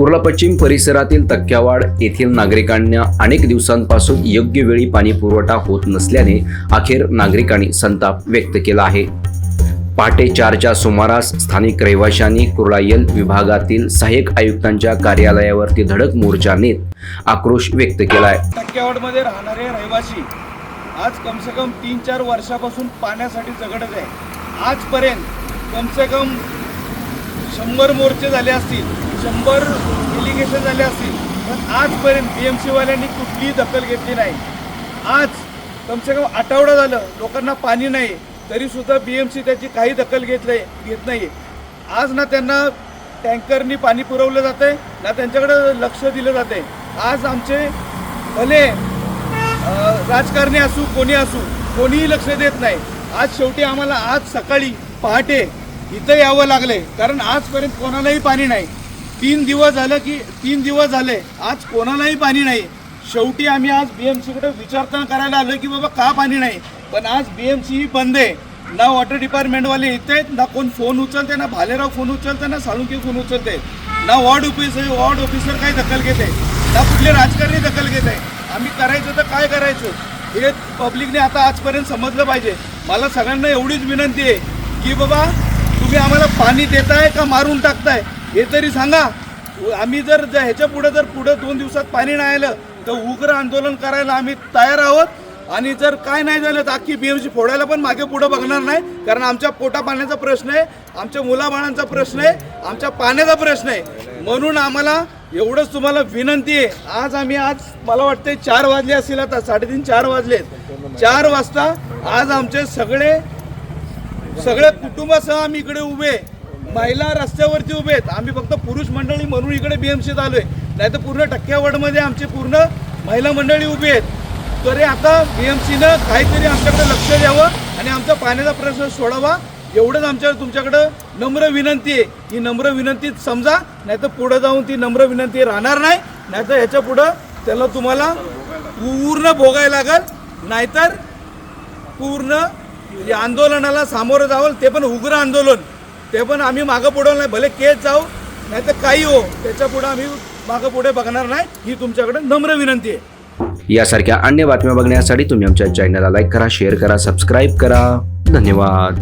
कुर्ला पश्चिम परिसरातील तक्क्यावाड येथील नागरिकांना अनेक दिवसांपासून योग्य वेळी पाणी पुरवठा होत नसल्याने अखेर नागरिकांनी संताप व्यक्त केला आहे. पहाटे चारच्या सुमारास स्थानिक रहिवाशांनी कुर्लायल विभागातील सहाय्यक आयुक्तांच्या कार्यालयावरती धडक मोर्चा नेत आक्रोश व्यक्त केलाय. टक्केवाडमध्ये राहणारे रहिवासी आज कमसे कम तीन चार वर्षापासून पाण्यासाठी झगडत आहे आजपर्यंत कमसे कम शंभर मोर्चे झाले असतील. शंभर इलिगेशन झाले असतील पण आजपर्यंत बी एम सीवाल्यांनी कुठलीही दखल घेतली नाही. आज कमसे कम आठवडा झालं लोकांना पाणी नाही तरीसुद्धा बी एम सी त्याची काही दखल घेतलं घेत नाही आज ना त्यांना टँकरनी पाणी पुरवलं जातं आहे ना त्यांच्याकडे लक्ष दिलं जातं आहे आज आमचे भले राजकारणी असू कोणी असू कोणीही लक्ष देत नाही. आज शेवटी आम्हाला आज सकाळी पहाटे इथं यावं लागले कारण आजपर्यंत कोणालाही पाणी नाही. तीन दिवस झालं की तीन दिवस झाले. आज कोणालाही पाणी नाही. शेवटी आम्ही आज बी एम सीकडे विचारता करायला आलो की बाबा का पाणी नाही? पण आज बी एम सी ही बंद आहे. ना वॉटर डिपार्टमेंटवाले येत आहेत ना कोण फोन उचलते ना भालेराव फोन उचलते ना साळुंके फोन उचलते. ना वॉर्ड ऑफिसर वॉर्ड ऑफिसर काही दखल घेते ना कुठले राजकारणी दखल घेत आहे आम्ही करायचं तर काय करायचं? हे पब्लिकने आता आजपर्यंत समजलं पाहिजे. मला सगळ्यांना एवढीच विनंती आहे की बाबा तुम्ही आम्हाला पाणी देताय का मारून टाकताय? हे तरी सांगा आम्ही जर ह्याच्या पुढे जर पुढे दोन दिवसात पाणी नाही आलं तर उग्र आंदोलन करायला आम्ही तयार आहोत. आणि जर काय नाही झालं तर अख्खी बीएमसी फोडायला पण मागे पुढे बघणार नाही कारण आमच्या पोटा पाण्याचा प्रश्न आहे आमच्या मुलाबाळांचा प्रश्न आहे आमच्या पाण्याचा प्रश्न आहे. म्हणून आम्हाला एवढंच तुम्हाला विनंती आहे. आज आम्ही आज मला वाटते चार वाजले असतील आता साडेतीन चार वाजले चार वाजता आज आमचे सगळे सगळे कुटुंबासह आम्ही इकडे उभे आहे. महिला रस्त्यावरती उभे आहेत. आम्ही फक्त पुरुष मंडळी म्हणून इकडे बी एम सीत आलो आहे नाही तर पूर्ण टक्क्यावडमध्ये आमची पूर्ण महिला मंडळी उभी आहेत. तरी आता बी एम सीनं काहीतरी आमच्याकडे लक्ष द्यावं आणि आमचा पाण्याचा प्रश्न सोडावा. एवढंच आमच्या तुमच्याकडं नम्र विनंती आहे. ही नम्र विनंती समजा नाही तर पुढं जाऊन ती नम्र विनंती राहणार नाही. नाहीतर ह्याच्या पुढं त्याला तुम्हाला पूर्ण भोगायला लागेल. नाहीतर पूर्ण या आंदोलनाला सामोरं जावं. ते पण उग्र आंदोलन. ते पण आम्ही मागं पुढं नाही. भले केस जाऊ नाही तर काही हो त्याच्या पुढे आम्ही मागं पुढे बघणार नाही. ही तुमच्याकडे नम्र विनंती आहे. यासारख्या अन्य बातम्या बघण्यासाठी तुम्ही आमच्या चॅनलला लाईक करा शेअर करा सबस्क्राईब करा. धन्यवाद.